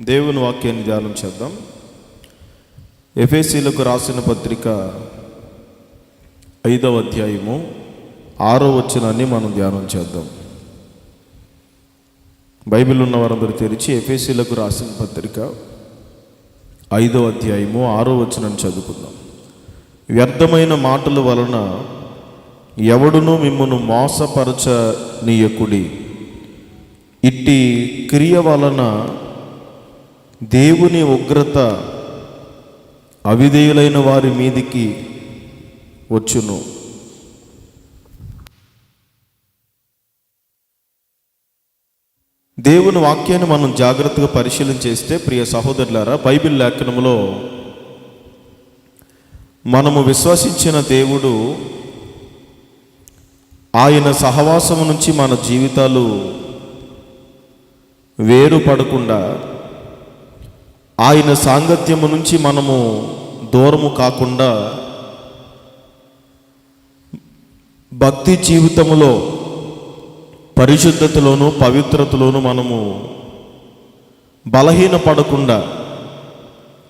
దేవుని వాక్యాన్ని ధ్యానం చేద్దాం. ఎఫ్ఎస్సీలకు రాసిన పత్రిక ఐదవ అధ్యాయము ఆరో వచనాన్ని మనం ధ్యానం చేద్దాం. బైబిల్ ఉన్న వారందరూ తెరిచి ఎఫ్ఎస్సీలకు రాసిన పత్రిక ఐదవ అధ్యాయము ఆరో వచనాన్ని చదువుకుందాం. వ్యర్థమైన మాటల వలన ఎవడునూ మిమ్మను మోసపరచనీయకుడి. ఇట్టి క్రియ వలన దేవుని ఉగ్రత అవిధేయులైన వారి మీదికి వచ్చును. దేవుని వాక్యాన్ని మనం జాగ్రత్తగా పరిశీలన చేస్తే ప్రియ సహోదరులారా బైబిల్ లేఖనంలో మనము విశ్వసించిన దేవుడు ఆయన సహవాసము నుంచి మన జీవితాలు వేరుపడకుండా ఆయన సాంగత్యము నుంచి మనము దూరము కాకుండా భక్తి జీవితములో పరిశుద్ధతలోను పవిత్రతలోను మనము బలహీన పడకుండా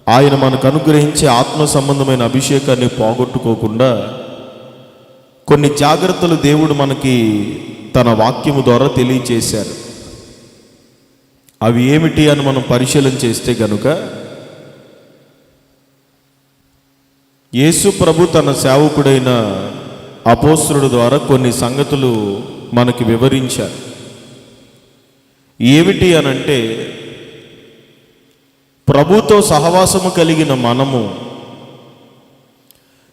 ఆయన మనకు అనుగ్రహించే ఆత్మ సంబంధమైన అభిషేకాన్ని పోగొట్టుకోకుండా కొన్ని జాగ్రత్తలు దేవుడు మనకి తన వాక్యము ద్వారా తెలియచేశారు. అవి ఏమిటి అని మనం పరిశీలన చేస్తే గనుక యేసు ప్రభు తన సేవకుడైన అపోస్తుడు ద్వారా కొన్ని సంగతులు మనకి వివరించారు. ఏమిటి అనంటే ప్రభుతో సహవాసము కలిగిన మనము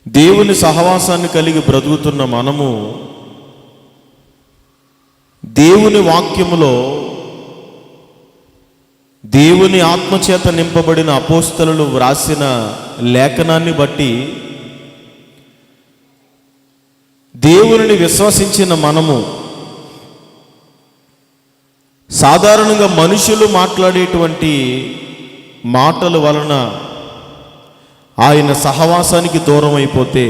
దేవుని సహవాసాన్ని కలిగి బ్రతుకుతున్న మనము దేవుని వాక్యములో దేవుని ఆత్మచేత నింపబడిన అపోస్తలు వ్రాసిన లేఖనాన్ని బట్టి దేవుని విశ్వసించిన మనము సాధారణంగా మనుషులు మాట్లాడేటువంటి మాటల వలన ఆయన సహవాసానికి దూరం అయిపోతే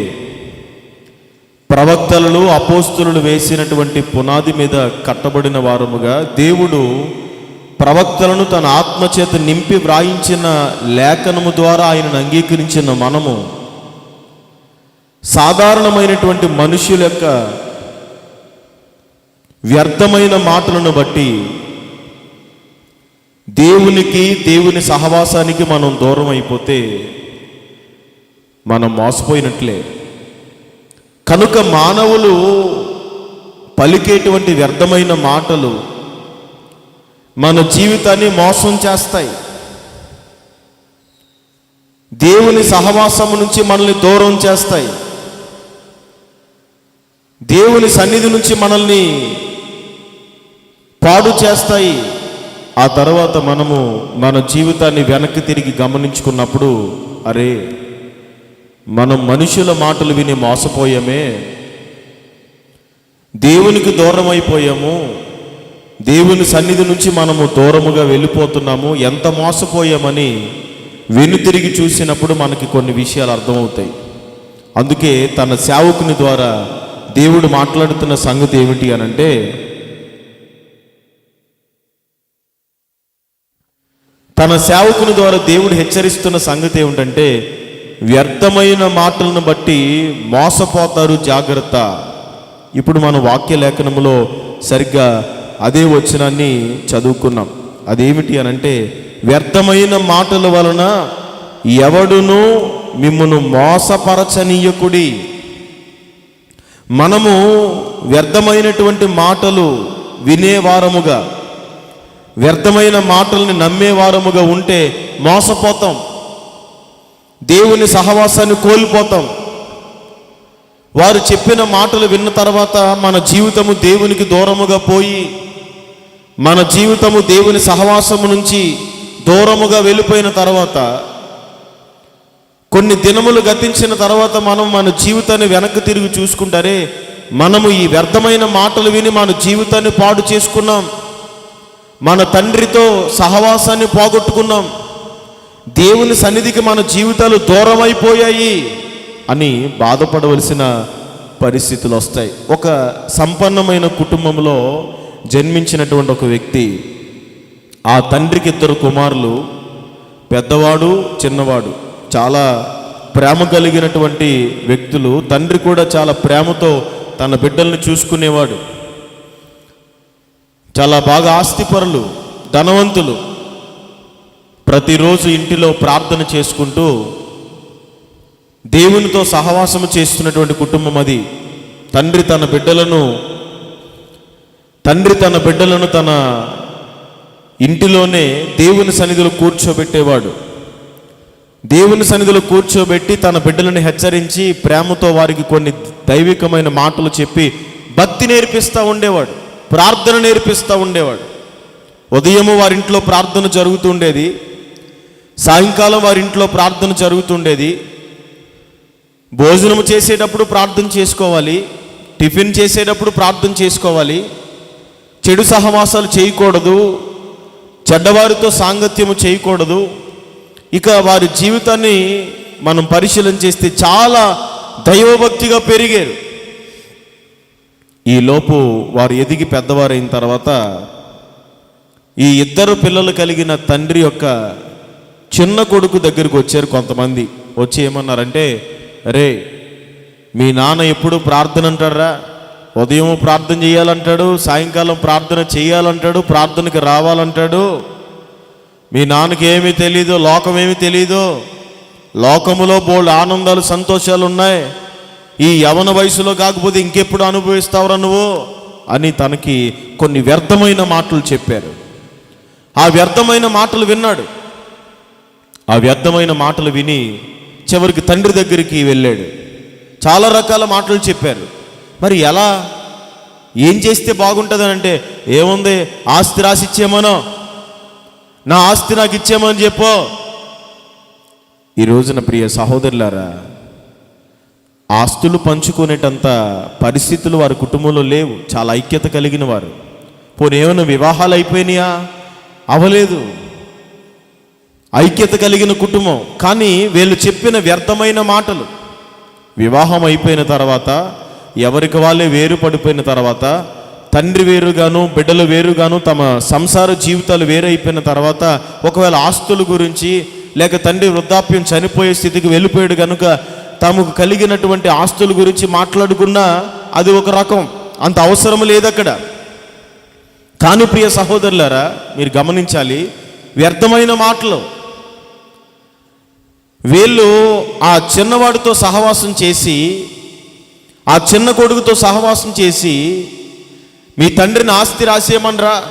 ప్రవక్తలలో అపోస్తులు వేసినటువంటి పునాది మీద కట్టబడిన వారముగా దేవుడు ప్రవక్తలను తన ఆత్మచేత నింపి వ్రాయించిన లేఖనము ద్వారా ఆయనను అంగీకరించిన మనము సాధారణమైనటువంటి మనుషుల యొక్క వ్యర్థమైన మాటలను బట్టి దేవునికి దేవుని సహవాసానికి మనం దూరం అయిపోతే మనం మోసపోయినట్లే. కనుక మానవులు పలికేటువంటి వ్యర్థమైన మాటలు మన జీవితాన్ని మోసం చేస్తాయి. దేవుని సహవాసము నుంచి మనల్ని దూరం చేస్తాయి. దేవుని సన్నిధి నుంచి మనల్ని పాడు చేస్తాయి. ఆ తర్వాత మనము మన జీవితాన్ని వెనక్కి తిరిగి గమనించుకున్నప్పుడు అరే మనం మనుషుల మాటలు విని మోసపోయామే. దేవునికి దూరం అయిపోయాము దేవుని సన్నిధి నుంచి మనము దూరముగా వెళ్ళిపోతున్నాము. ఎంత మోసపోయామని వెనుతిరిగి చూసినప్పుడు మనకి కొన్ని విషయాలు అర్థమవుతాయి. అందుకే తన సేవకుని ద్వారా దేవుడు మాట్లాడుతున్న సంగతి ఏమిటి అనంటే తన సేవకుని ద్వారా దేవుడు హెచ్చరిస్తున్న సంగతి ఏమిటంటే వ్యర్థమైన మాటలను బట్టి మోసపోతారు జాగ్రత్త. ఇప్పుడు మన వాక్య లేఖనంలో సరిగ్గా అదే వచనాన్ని చదువుకున్నాం. అదేమిటి అని అంటే వ్యర్థమైన మాటల వలన ఎవడును మిమ్మను మోసపరచనీయకుడి. మనము వ్యర్థమైనటువంటి మాటలు వినేవారముగా వ్యర్థమైన మాటల్ని నమ్మేవారముగా ఉంటే మోసపోతాం. దేవుని సహవాసాన్ని కోల్పోతాం. వారు చెప్పిన మాటలు విన్న తర్వాత మన జీవితము దేవునికి దూరముగా పోయి మన జీవితము దేవుని సహవాసము నుంచి దూరముగా వెళ్ళిపోయిన తర్వాత కొన్ని దినములు గతించిన తర్వాత మనం మన జీవితాన్ని వెనక్కి తిరిగి చూసుకుంటారే మనము ఈ వ్యర్థమైన మాటలు విని మన జీవితాన్ని పాడు చేసుకున్నాం. మన తండ్రితో సహవాసాన్ని పోగొట్టుకున్నాం. దేవుని సన్నిధికి మన జీవితాలు దూరం అయిపోయాయి అని బాధపడవలసిన పరిస్థితులు వస్తాయి. ఒక సంపన్నమైన కుటుంబంలో జన్మించినటువంటి ఒక వ్యక్తి ఆ తండ్రికి ఇద్దరు కుమారులు పెద్దవాడు చిన్నవాడు. చాలా ప్రేమ కలిగినటువంటి వ్యక్తులు. తండ్రి కూడా చాలా ప్రేమతో తన బిడ్డల్ని చూసుకునేవాడు. చాలా బాగా ఆస్తిపరులు ధనవంతులు. ప్రతిరోజు ఇంటిలో ప్రార్థన చేసుకుంటూ దేవునితో సహవాసము చేస్తున్నటువంటి కుటుంబం అది. తండ్రి తన బిడ్డలను తండ్రి తన బిడ్డలను తన ఇంటిలోనే దేవుని సన్నిధిలో కూర్చోబెట్టేవాడు. దేవుని సన్నిధిలో కూర్చోబెట్టి తన బిడ్డలను హెచ్చరించి ప్రేమతో వారికి కొన్ని దైవికమైన మాటలు చెప్పి భక్తి నేర్పిస్తూ ఉండేవాడు ప్రార్థన నేర్పిస్తూ ఉండేవాడు. ఉదయము వారింట్లో ప్రార్థన జరుగుతుండేది సాయంకాలం వారింట్లో ప్రార్థన జరుగుతుండేది. భోజనం చేసేటప్పుడు ప్రార్థన చేసుకోవాలి టిఫిన్ చేసేటప్పుడు ప్రార్థన చేసుకోవాలి చెడు సహవాసాలు చేయకూడదు చెడ్డవారితో సాంగత్యము చేయకూడదు. ఇక వారి జీవితాన్ని మనం పరిశీలన చేస్తే చాలా దైవభక్తిగా పెరిగారు. ఈ లోపు వారు ఎదిగి పెద్దవారైన తర్వాత ఈ ఇద్దరు పిల్లలు కలిగిన తండ్రి యొక్క చిన్న కొడుకు దగ్గరికి వచ్చారు కొంతమంది. వచ్చి ఏమన్నారంటే రే మీ నాన్న ఎప్పుడు ప్రార్థన అంటారా ఉదయం ప్రార్థన చేయాలంటాడు సాయంకాలం ప్రార్థన చేయాలంటాడు ప్రార్థనకి రావాలంటాడు. మీ నాన్నకి ఏమీ తెలీదు లోకం ఏమీ తెలీదు లోకములో బోల్డ్ ఆనందాలు సంతోషాలు ఉన్నాయి. ఈ యవన వయసులో కాకపోతే ఇంకెప్పుడు అనుభవిస్తావురా నువ్వు? అని తనకి కొన్ని వ్యర్థమైన మాటలు చెప్పారు. ఆ వ్యర్థమైన మాటలు విన్నాడు. ఆ వ్యర్థమైన మాటలు విని చివరికి తండ్రి దగ్గరికి వెళ్ళాడు. చాలా రకాల మాటలు చెప్పారు. మరి ఎలా? ఏం చేస్తే బాగుంటుందని అంటే ఏముంది? ఆస్తి రాసి ఇచ్చేమనో నా ఆస్తి నాకు ఇచ్చేమని చెప్పు. ఈ రోజున ప్రియ సహోదరులారా ఆస్తులు పంచుకునేటంత పరిస్థితులు వారి కుటుంబంలో లేవు. చాలా ఐక్యత కలిగిన వారు. పోనీ ఏమైనా వివాహాలు అయిపోయినాయా? అవలేదు ఐక్యత కలిగిన కుటుంబం. కానీ వీళ్ళు చెప్పిన వ్యర్థమైన మాటలు. వివాహం అయిపోయిన తర్వాత ఎవరికి వాళ్ళే వేరు పడిపోయిన తర్వాత తండ్రి వేరుగాను బిడ్డలు వేరుగాను తమ సంసార జీవితాలు వేరైపోయిన తర్వాత ఒకవేళ ఆస్తుల గురించి లేక తండ్రి వృద్ధాప్యం చనిపోయే స్థితికి వెళ్ళిపోయాడు కనుక తమకు కలిగినటువంటి ఆస్తుల గురించి మాట్లాడుకున్నా అది ఒక రకం. అంత అవసరం లేదు అక్కడ కానీ ప్రియ సహోదరులారా మీరు గమనించాలి వ్యర్థమైన మాటలు. వీళ్ళు ఆ చిన్నవాడితో సహవాసం చేసి ఆ చిన్న కొడుకుతో సహవాసం చేసి మీ తండ్రిని ఆస్తి రాసేయమనరా.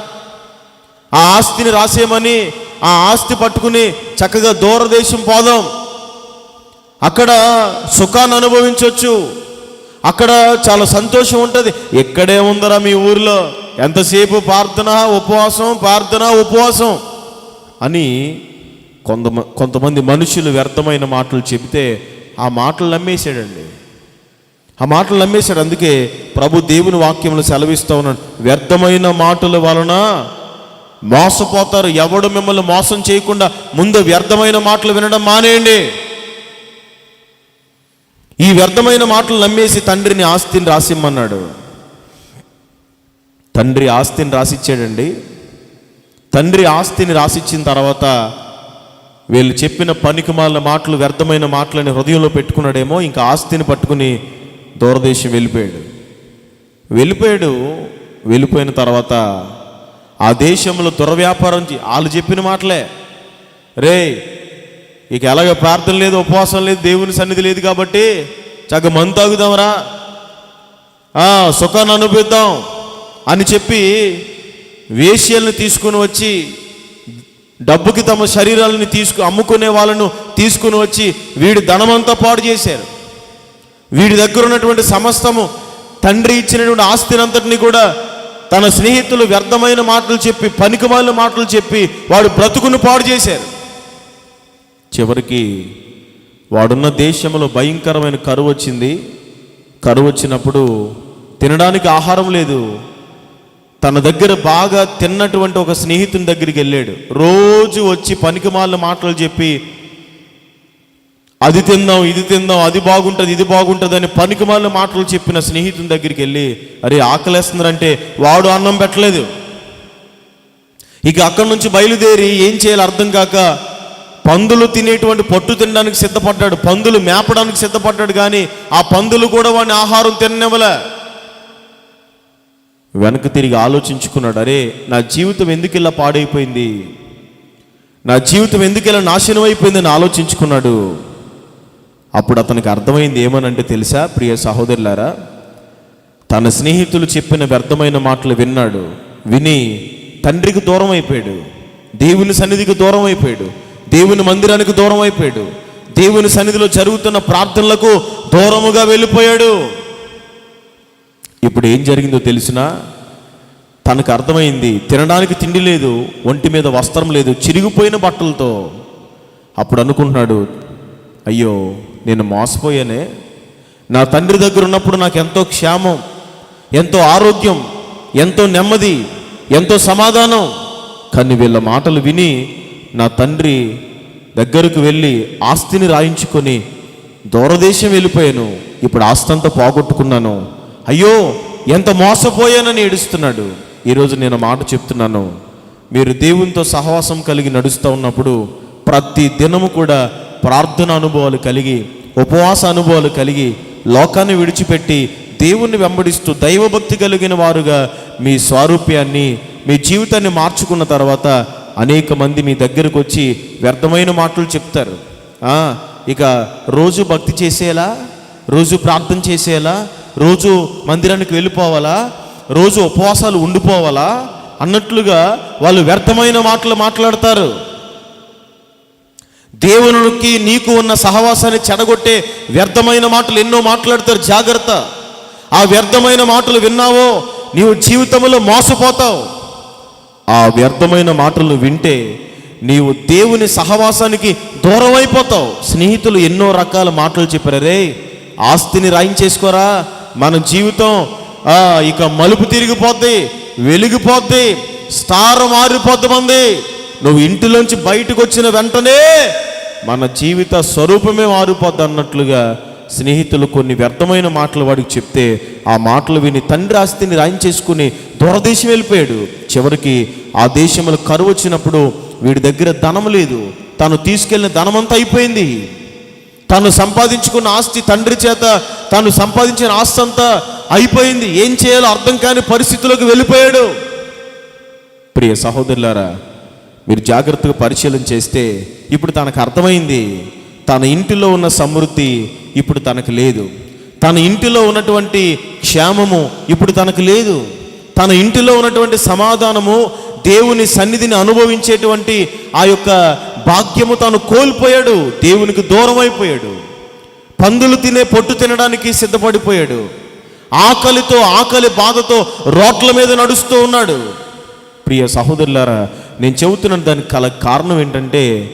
ఆ ఆస్తిని రాసేయమని ఆ ఆస్తి పట్టుకుని చక్కగా దూరదేశం పోదాం. అక్కడ సుఖాన్ని అనుభవించవచ్చు అక్కడ చాలా సంతోషం ఉంటుంది. ఎక్కడే ఉందరా మీ ఊరిలో. ఎంతసేపు ప్రార్థన ఉపవాసం ప్రార్థన ఉపవాసం? అని కొంత కొంతమంది మనుషులు వ్యర్థమైన మాటలు చెబితే ఆ మాటలు నమ్మేశాడండి. ఆ మాటలు నమ్మేశాడు అందుకే ప్రభు దేవుని వాక్యములు సెలవిస్తూ ఉన్నాడు. వ్యర్థమైన మాటల వలన మోసపోతారు. ఎవడు మిమ్మల్ని మోసం చేయకుండా ముందు వ్యర్థమైన మాటలు వినడం మానేయండి. ఈ వ్యర్థమైన మాటలు నమ్మేసి తండ్రిని ఆస్తిని రాసిమ్మన్నాడు. తండ్రి ఆస్తిని రాసిచ్చాడండి. తండ్రి ఆస్తిని రాసిచ్చిన తర్వాత వీళ్ళు చెప్పిన పనికిమాల మాటలు వ్యర్థమైన మాటలని హృదయంలో పెట్టుకున్నాడేమో ఇంకా ఆస్తిని పట్టుకుని దూరదేశం వెళ్ళిపోయాడు. వెళ్ళిపోయాడు. వెళ్ళిపోయిన తర్వాత ఆ దేశంలో దుర్వ్యాపారం వాళ్ళు చెప్పిన మాటలే. రే ఇక ఎలాగ ప్రార్థన లేదు ఉపవాసం లేదు దేవుని సన్నిధి లేదు కాబట్టి చక్కగా మందు తాగుదాంరా. సుఖాన్ని అనుభవిద్దాం అని చెప్పి వేష్యల్ని తీసుకుని వచ్చి డబ్బుకి తమ శరీరాలని తీసుకు అమ్ముకునే వాళ్ళను తీసుకుని వచ్చి వీడి ధనమంతా పాడు చేశారు. వీడి దగ్గర ఉన్నటువంటి సమస్తము తండ్రి ఇచ్చినటువంటి ఆస్తినంతటిని కూడా తన స్నేహితులు వ్యర్థమైన మాటలు చెప్పి పనికిమాలిన మాటలు చెప్పి వాడు బ్రతుకును పాడు చేశారు. చివరికి వాడున్న దేశంలో భయంకరమైన కరువు వచ్చింది. కరువు వచ్చినప్పుడు తినడానికి ఆహారం లేదు. తన దగ్గర బాగా తిన్నటువంటి ఒక స్నేహితుని దగ్గరికి వెళ్ళాడు. రోజు వచ్చి పనికిమాలిన మాటలు చెప్పి అది తిందాం ఇది తిందాం అది బాగుంటుంది ఇది బాగుంటుంది అని పనికిమాలిన మాటలు చెప్పిన స్నేహితుని దగ్గరికి వెళ్ళి అరే ఆకలేస్తుందంటే వాడు అన్నం పెట్టలేదు. ఇక అక్కడి నుంచి బయలుదేరి ఏం చేయాలి అర్థం కాక పందులు తినేటువంటి పొట్టు తినడానికి సిద్ధపడ్డాడు పందులు మేపడానికి సిద్ధపడ్డాడు కానీ ఆ పందులు కూడా వాడిని ఆహారం తిననివ్వలే. వెనక్కి తిరిగి ఆలోచించుకున్నాడు అరే నా జీవితం ఎందుకు ఇలా పాడైపోయింది? నా జీవితం ఎందుకు ఇలా నాశనం అయిపోయిందని ఆలోచించుకున్నాడు. అప్పుడు అతనికి అర్థమైంది ఏమనంటే తెలుసా ప్రియ సహోదరులారా? తన స్నేహితులు చెప్పిన వ్యర్థమైన మాటలు విన్నాడు. విని తండ్రికి దూరం అయిపోయాడు దేవుని సన్నిధికి దూరం అయిపోయాడు దేవుని మందిరానికి దూరం అయిపోయాడు దేవుని సన్నిధిలో జరుగుతున్న ప్రార్థనలకు దూరముగా వెళ్ళిపోయాడు. ఇప్పుడు ఏం జరిగిందో తెలిసినా తనకు అర్థమైంది తినడానికి తిండి లేదు ఒంటి మీద వస్త్రం లేదు చిరిగిపోయిన బట్టలతో. అప్పుడు అనుకుంటున్నాడు అయ్యో నేను మోసపోయానే? నా తండ్రి దగ్గర ఉన్నప్పుడు నాకు ఎంతో క్షేమం ఎంతో ఆరోగ్యం ఎంతో నెమ్మది ఎంతో సమాధానం. కానీ వీళ్ళ మాటలు విని నా తండ్రి దగ్గరకు వెళ్ళి ఆస్తిని రాయించుకొని దూరదేశం వెళ్ళిపోయాను. ఇప్పుడు ఆస్తి అంతా పోగొట్టుకున్నాను. అయ్యో ఎంత మోసపోయానని ఏడుస్తున్నాడు. ఈరోజు నేను మాట చెప్తున్నాను. మీరు దేవునితో సహవాసం కలిగి నడుస్తూ ఉన్నప్పుడు ప్రతి దినము కూడా ప్రార్థన అనుభవాలు కలిగి ఉపవాస అనుభవాలు కలిగి లోకాన్ని విడిచిపెట్టి దేవుణ్ణి వెంబడిస్తూ దైవభక్తి కలిగిన వారుగా మీ స్వారూప్యాన్ని మీ జీవితాన్ని మార్చుకున్న తర్వాత అనేక మంది మీ దగ్గరకు వచ్చి వ్యర్థమైన మాటలు చెప్తారు. ఇక రోజు భక్తి చేసేలా రోజు ప్రార్థన చేసేలా రోజు మందిరానికి వెళ్ళిపోవాలా రోజు ఉపవాసాలు ఉండిపోవాలా అన్నట్లుగా వాళ్ళు వ్యర్థమైన మాటలు మాట్లాడతారు. దేవునికి నీకు ఉన్న సహవాసాన్ని చెడగొట్టే వ్యర్థమైన మాటలు ఎన్నో మాట్లాడతారు జాగ్రత్త. ఆ వ్యర్థమైన మాటలు విన్నావో నీవు జీవితంలో మోసపోతావు. ఆ వ్యర్థమైన మాటలు వింటే నీవు దేవుని సహవాసానికి దూరం అయిపోతావు స్నేహితులు ఎన్నో రకాల మాటలు చెప్పారు రే ఆస్తిని రాయించేసుకోరా? మన జీవితం ఆ, ఇక మలుపు తిరిగిపోద్ది వెలిగిపోద్ది స్టార్ మారిపోద్ది మంది. నువ్వు ఇంటిలోంచి బయటకు వచ్చిన వెంటనే మన జీవిత స్వరూపమే మారిపోద్ది అన్నట్లుగా స్నేహితులు కొన్ని వ్యర్థమైన మాటలు వాడికి చెప్తే ఆ మాటలు విని తండ్రి ఆస్తిని రాయించేసుకుని దూరదేశం వెళ్ళిపోయాడు. చివరికి ఆ దేశంలో కరువు వచ్చినప్పుడు వీడి దగ్గర ధనం లేదు. తను తీసుకెళ్ళిన ధనమంతా అయిపోయింది. తను సంపాదించుకున్న ఆస్తి తండ్రి చేత తను సంపాదించిన ఆస్తి అంతా అయిపోయింది. ఏం చేయాలో అర్థం కాని పరిస్థితులకు వెళ్ళిపోయాడు. ప్రియ సహోదరులారా మీరు జాగ్రత్తగా పరిశీలన చేస్తే ఇప్పుడు తనకు అర్థమైంది తన ఇంటిలో ఉన్న సమృద్ధి ఇప్పుడు తనకు లేదు. తన ఇంటిలో ఉన్నటువంటి క్షేమము ఇప్పుడు తనకు లేదు. తన ఇంటిలో ఉన్నటువంటి సమాధానము దేవుని సన్నిధిని అనుభవించేటువంటి ఆ యొక్క భాగ్యము తాను కోల్పోయాడు దేవునికి దూరం అయిపోయాడు పందులు తినే పొట్టు తినడానికి సిద్ధపడిపోయాడు. ఆకలితో ఆకలి బాధతో రోడ్ల మీద నడుస్తూ ఉన్నాడు. ప్రియ సహోదరులారా నేను చెబుతున్న దానికి కల కారణం ఏంటంటే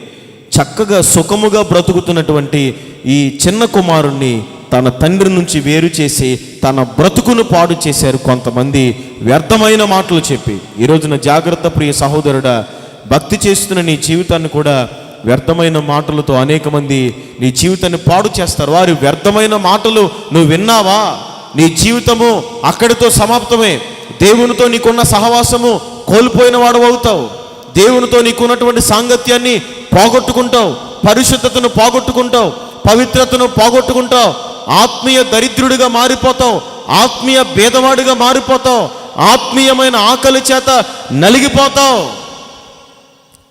చక్కగా సుఖముగా బ్రతుకుతున్నటువంటి ఈ చిన్న కుమారుణ్ణి తన తండ్రి నుంచి వేరు చేసి తన బ్రతుకును పాడు చేశారు కొంతమంది వ్యర్థమైన మాటలు చెప్పి. ఈ రోజున జాగ్రత్త ప్రియ సహోదరుడా భక్తి చేస్తున్న నీ జీవితాన్ని కూడా వ్యర్థమైన మాటలతో అనేక మంది నీ జీవితాన్ని పాడు చేస్తారు. వారి వ్యర్థమైన మాటలు నువ్వు విన్నావా? నీ జీవితము అక్కడితో సమాప్తమే. దేవునితో నీకున్న సహవాసము కోల్పోయిన వాడు అవుతావు. దేవునితో నీకున్నటువంటి సాంగత్యాన్ని పోగొట్టుకుంటావు పరిశుద్ధతను పోగొట్టుకుంటావు పవిత్రతను పోగొట్టుకుంటావు ఆత్మీయ దరిద్రుడిగా మారిపోతావు ఆత్మీయ భేదవాడిగా మారిపోతావు ఆత్మీయమైన ఆకలి చేత నలిగిపోతావు.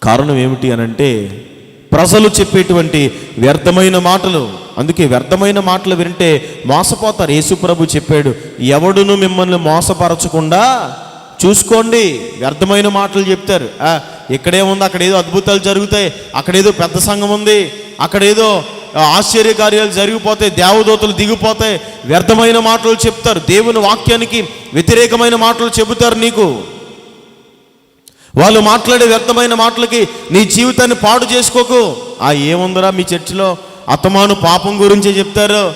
కారణం ఏమిటి అనంటే ప్రజలు చెప్పేటువంటి వ్యర్థమైన మాటలు. అందుకే వ్యర్థమైన మాటలు వింటే మోసపోతారు. యేసుప్రభు చెప్పాడు ఎవడును మిమ్మల్ని మోసపరచకుండా చూసుకోండి వ్యర్థమైన మాటలు చెప్తారు. ఆ, ఇక్కడేముంది అక్కడ ఏదో అద్భుతాలు జరుగుతాయి అక్కడేదో పెద్ద సంఘం ఉంది అక్కడేదో ఆశ్చర్యకార్యాలు జరిగిపోతాయి దేవదూతలు దిగిపోతాయి వ్యర్థమైన మాటలు చెప్తారు. దేవుని వాక్యానికి వ్యతిరేకమైన మాటలు చెబుతారు నీకు. వాళ్ళు మాట్లాడే వ్యర్థమైన మాటలకి నీ జీవితాన్ని పాడు చేసుకోకు. ఆ ఏముందిరా మీ చర్చిలో? అత్తమాను పాపం గురించే చెప్తారు.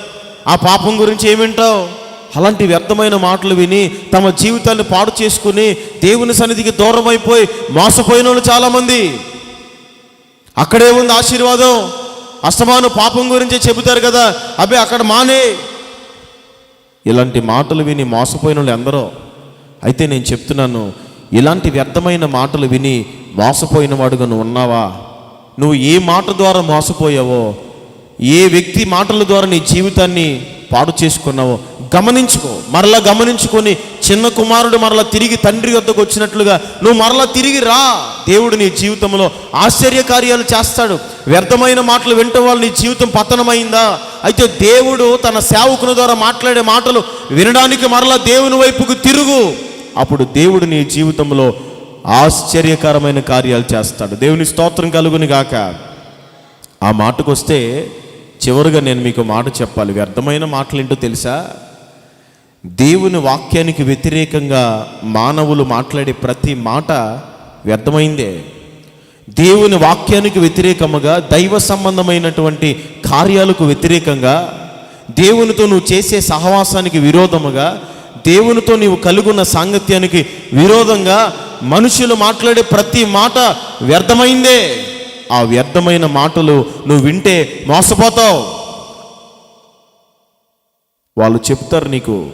ఆ పాపం గురించి ఏమింటావు? అలాంటి వ్యర్థమైన మాటలు విని తమ జీవితాన్ని పాడు చేసుకుని దేవుని సన్నిధికి దూరం అయిపోయి మోసపోయిన వాళ్ళు చాలామంది. అక్కడే ఉంది ఆశీర్వాదం. అస్తమాను పాపం గురించి చెబుతారు కదా. అబ్బే అక్కడ మానే. ఇలాంటి మాటలు విని మోసపోయిన వాళ్ళు ఎందరో. అయితే నేను చెప్తున్నాను ఇలాంటి వ్యర్థమైన మాటలు విని మోసపోయిన వాడుగా నువ్వు ఉన్నావా? నువ్వు ఏ మాట ద్వారా మోసపోయావో? ఏ వ్యక్తి మాటల ద్వారా నీ జీవితాన్ని పాడు చేసుకున్నావో? గమనించుకో. మరలా గమనించుకొని చిన్న కుమారుడు మరలా తిరిగి తండ్రి వద్దకు వచ్చినట్లుగా నువ్వు మరలా తిరిగి రా. దేవుడు నీ జీవితంలో ఆశ్చర్య కార్యాలు చేస్తాడు. వ్యర్థమైన మాటలు వింటం వల్ల నీ జీవితం పతనమైందా? అయితే దేవుడు తన సేవకుని ద్వారా మాట్లాడే మాటలు వినడానికి మరలా దేవుని వైపుకు తిరుగు. అప్పుడు దేవుడు నీ జీవితంలో ఆశ్చర్యకరమైన కార్యాలు చేస్తాడు. దేవుని స్తోత్రం కలుగుని గాక. ఆ మాటకు వస్తే చివరిగా నేను మీకు మాట చెప్పాలి. వ్యర్థమైన మాటలు ఏంటో తెలుసా? దేవుని వాక్యానికి వ్యతిరేకంగా మానవులు మాట్లాడే ప్రతి మాట వ్యర్థమైందే. దేవుని వాక్యానికి వ్యతిరేకముగా దైవ సంబంధమైనటువంటి కార్యాలకు వ్యతిరేకంగా దేవునితో నువ్వు చేసే సహవాసానికి విరోధముగా దేవునితో నీవు కలుగున్న సాంగత్యానికి విరోధంగా మనుషులు మాట్లాడే ప్రతి మాట వ్యర్థమైందే. ఆ వ్యర్థమైన మాటలు నువ్వు వింటే మోసపోతావు. వాళ్ళు చెప్తారు నీకు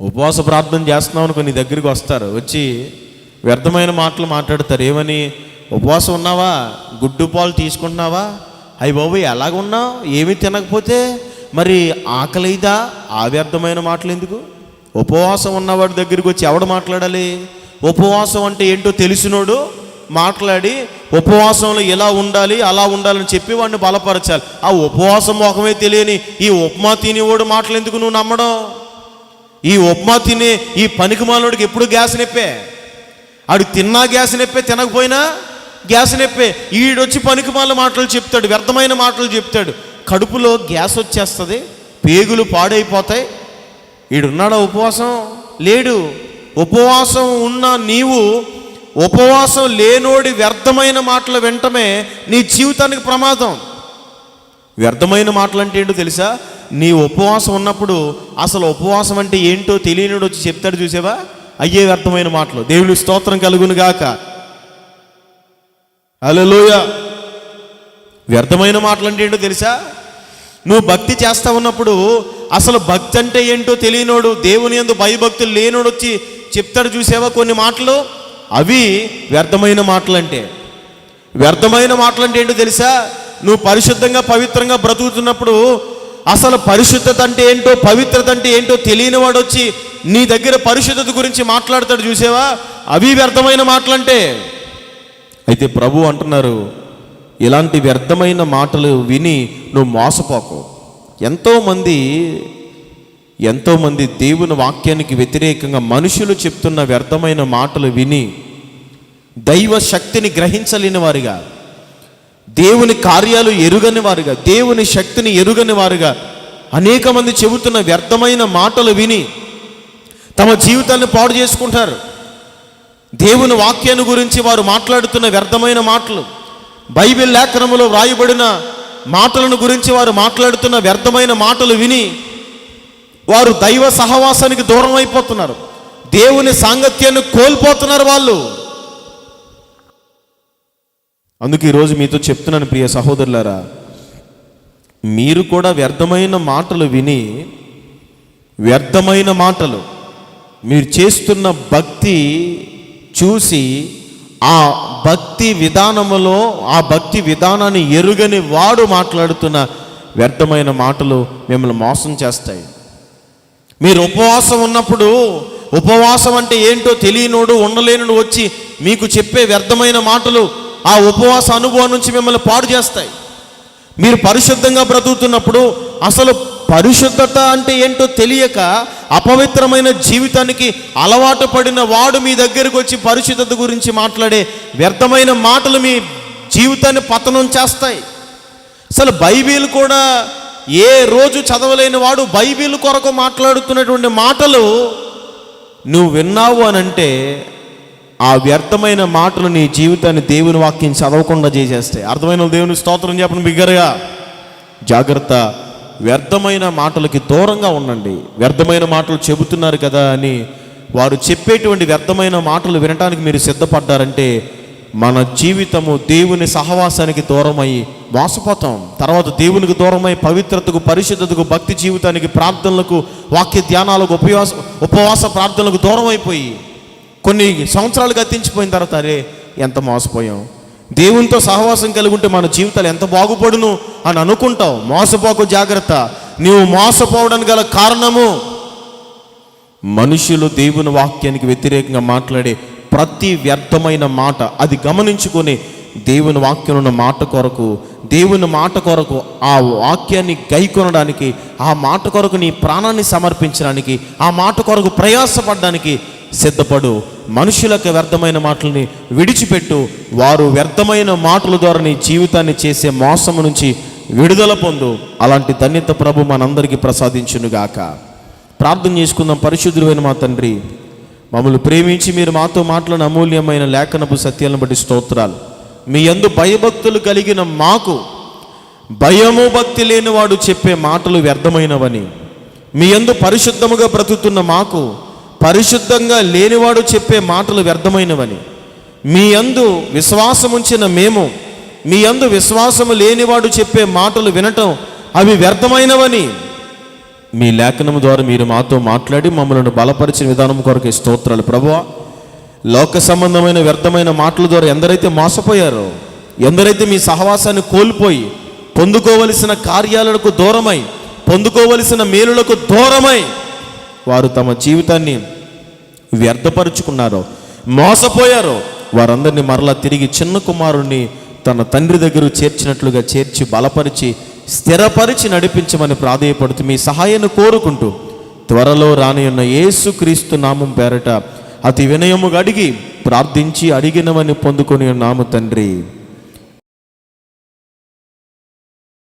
ఉపవాస ప్రార్థన చేస్తున్నావు అనుకో నీ దగ్గరికి వస్తారు. వచ్చి వ్యర్థమైన మాటలు మాట్లాడతారు. ఏమని? ఉపవాసం ఉన్నావా? గుడ్డు పాలు తీసుకుంటున్నావా? అయ్యి బాబు ఎలాగున్నావు ఏమీ తినకపోతే? మరి ఆకలిదా? ఆ వ్యర్థమైన మాటలు ఎందుకు? ఉపవాసం ఉన్నవాడి దగ్గరికి వచ్చి ఎవడు మాట్లాడాలి? ఉపవాసం అంటే ఏంటో తెలిసినోడు మాట్లాడి ఉపవాసంలో ఎలా ఉండాలి అలా ఉండాలని చెప్పి వాడిని బలపరచాలి. ఆ ఉపవాసం మొఖమే తెలియని ఈ ఉప్మా తినేవాడు మాటలు ఎందుకు నువ్వు నమ్మడం? ఈ ఉప్మా తినే ఈ పనికిమాలోడికి ఎప్పుడు గ్యాస్ నొప్పే? ఆడు తిన్నా గ్యాస్ నొప్పే తినకపోయినా గ్యాస్ నొప్పే. ఈడొచ్చి పనికిమాల మాటలు చెప్తాడు వ్యర్థమైన మాటలు చెప్తాడు. కడుపులో గ్యాస్ వచ్చేస్తుంది పేగులు పాడైపోతాయి. ఈడున్నాడా ఉపవాసం? లేడు. ఉపవాసం ఉన్న నీవు ఉపవాసం లేనోడి వ్యర్థమైన మాటలు వింటమే నీ జీవితానికి ప్రమాదం. వ్యర్థమైన మాటలు అంటే ఏంటో తెలుసా? నీ ఉపవాసం ఉన్నప్పుడు అసలు ఉపవాసం అంటే ఏంటో తెలియనుడు వచ్చి చెప్తాడు చూసావా? అయ్యే వ్యర్థమైన మాటలు. దేవుని స్తోత్రం కలుగును గాక. అలలోయ వ్యర్థమైన మాటలు అంటే ఏంటో తెలుసా? నువ్వు భక్తి చేస్తా ఉన్నప్పుడు అసలు భక్తి అంటే ఏంటో తెలియనోడు దేవుని ఎందు భయభక్తులు లేనోడు వచ్చి చెప్తాడు చూసావా కొన్ని మాటలు? అవి వ్యర్థమైన మాటలు అంటే. వ్యర్థమైన మాటలు అంటే ఏంటో తెలుసా? నువ్వు పరిశుద్ధంగా పవిత్రంగా బ్రతుకుతున్నప్పుడు అసలు పరిశుద్ధత అంటే ఏంటో పవిత్రత అంటే ఏంటో తెలియని వాడు వచ్చి నీ దగ్గర పరిశుద్ధత గురించి మాట్లాడతాడు చూసేవా? అవి వ్యర్థమైన మాటలంటే. అయితే ప్రభు అంటున్నారు ఇలాంటి వ్యర్థమైన మాటలు విని నువ్వు మోసపోకు. ఎంతోమంది ఎంతోమంది దేవుని వాక్యానికి వ్యతిరేకంగా మనుషులు చెప్తున్న వ్యర్థమైన మాటలు విని దైవ శక్తిని గ్రహించలేని వారిగా దేవుని కార్యాలు ఎరుగని వారుగా దేవుని శక్తిని ఎరుగని వారుగా అనేక మంది చెబుతున్న వ్యర్థమైన మాటలు విని తమ జీవితాన్ని పాడు చేసుకుంటారు. దేవుని వాక్యాన్ని గురించి వారు మాట్లాడుతున్న వ్యర్థమైన మాటలు బైబిల్ లేఖనములో వ్రాయబడిన మాటలను గురించి వారు మాట్లాడుతున్న వ్యర్థమైన మాటలు విని వారు దైవ సహవాసానికి దూరం అయిపోతున్నారు. దేవుని సాంగత్యాన్ని కోల్పోతున్నారు వాళ్ళు. అందుకే ఈరోజు మీతో చెప్తున్నాను ప్రియ సహోదరులారా మీరు కూడా వ్యర్థమైన మాటలు విని వ్యర్థమైన మాటలు మీరు చేస్తున్న భక్తి చూసి ఆ భక్తి విధానములో ఆ భక్తి విధానాన్ని ఎరుగని వాడు మాట్లాడుతున్న వ్యర్థమైన మాటలు మిమ్మల్ని మోసం చేస్తాయి. మీరు ఉపవాసం ఉన్నప్పుడు ఉపవాసం అంటే ఏంటో తెలియనోడు ఉండలేనుడు వచ్చి మీకు చెప్పే వ్యర్థమైన మాటలు ఆ ఉపవాస అనుభవం నుంచి మిమ్మల్ని పాడు చేస్తాయి. మీరు పరిశుద్ధంగా బ్రతుకుతున్నప్పుడు అసలు పరిశుద్ధత అంటే ఏంటో తెలియక అపవిత్రమైన జీవితానికి అలవాటు పడిన వాడు మీ దగ్గరకు వచ్చి పరిశుద్ధత గురించి మాట్లాడే వ్యర్థమైన మాటలు మీ జీవితాన్ని పతనం చేస్తాయి. అసలు బైబిల్ కూడా ఏ రోజు చదవలేని వాడు బైబిల్ కొరకు మాట్లాడుతున్నటువంటి మాటలు నువ్వు విన్నావు అని అంటే ఆ వ్యర్థమైన మాటలు నీ జీవితాన్ని దేవుని వాక్యం చదవకుండా చేసేస్తాయి. అర్థమైన దేవుని స్తోత్రం చెప్పండి బిగ్గరగా. జాగ్రత్త. వ్యర్థమైన మాటలకి దూరంగా ఉండండి. వ్యర్థమైన మాటలు చెబుతున్నారు కదా అని వారు చెప్పేటువంటి వ్యర్థమైన మాటలు వినటానికి మీరు సిద్ధపడ్డారంటే మన జీవితము దేవుని సహవాసానికి దూరమై మోసపోతాం తర్వాత దేవునికి దూరమై పవిత్రతకు పరిశుద్ధతకు భక్తి జీవితానికి ప్రార్థనలకు వాక్య ధ్యానాలకు ఉపవాస ఉపవాస ప్రార్థనలకు దూరం అయిపోయి కొన్ని సంవత్సరాలు గతించిపోయిన తర్వాత అరే ఎంత మోసపోయాం. దేవునితో సహవాసం కలిగి ఉంటే మన జీవితాలు ఎంత బాగుపడును అని అనుకుంటావు. మోసపోకు జాగ్రత్త. నీవు మోసపోవడానికి గల కారణము మనుషులు దేవుని వాక్యానికి వ్యతిరేకంగా మాట్లాడే ప్రతి వ్యర్థమైన మాట. అది గమనించుకొని దేవుని వాక్యం ఉన్న మాట కొరకు దేవుని మాట కొరకు ఆ వాక్యాన్ని గైకొనడానికి ఆ మాట కొరకు నీ ప్రాణాన్ని సమర్పించడానికి ఆ మాట కొరకు ప్రయాసపడడానికి సిద్ధపడు. మనుషులకు వ్యర్థమైన మాటల్ని విడిచిపెట్టు. వారు వ్యర్థమైన మాటల ద్వారా నీ జీవితాన్ని చేసే మోసము నుంచి విడుదల పొందు. అలాంటి ధన్యత ప్రభు మనందరికీ ప్రసాదించునుగాక. ప్రార్థన చేసుకుందాం పరిశుద్ధులైన మా తండ్రి. మమ్మల్ని ప్రేమించి మీరు మాతో మాట్లాడిన అమూల్యమైన లేఖనపు సత్యాలను బట్టి స్తోత్రాలు. మీ యందు భయభక్తులు కలిగిన మాకు భయము భక్తి లేనివాడు చెప్పే మాటలు వ్యర్థమైనవని. మీ యందు పరిశుద్ధముగా బ్రతుకుతున్న మాకు పరిశుద్ధంగా లేనివాడు చెప్పే మాటలు వ్యర్థమైనవని. మీ యందు విశ్వాసముంచిన మేము మీ యందు విశ్వాసము లేనివాడు చెప్పే మాటలు వినటం అవి వ్యర్థమైనవని. మీ లేఖనం ద్వారా మీరు మాతో మాట్లాడి మమ్మల్ని బలపరిచిన విధానం కొరకు స్తోత్రాలు ప్రభువా. లోక సంబంధమైన వ్యర్థమైన మాటల ద్వారా ఎందరైతే మోసపోయారో ఎందరైతే మీ సహవాసాన్ని కోల్పోయి పొందుకోవలసిన కార్యాలకు దూరమై పొందుకోవలసిన మేలులకు దూరమై వారు తమ జీవితాన్ని వ్యర్థపరుచుకున్నారో మోసపోయారో వారందరినీ మరలా తిరిగి చిన్న కుమారుణ్ణి తన తండ్రి దగ్గర చేర్చినట్లుగా చేర్చి బలపరిచి స్థిరపరిచి నడిపించమని ప్రాధేయపడుతూ మీ సహాయాన్ని కోరుకుంటూ త్వరలో రానియున్న యేసుక్రీస్తు నామం పేరట అతి వినయముగా అడిగి ప్రార్థించి అడిగినవని పొందుకొని నాము తండ్రి.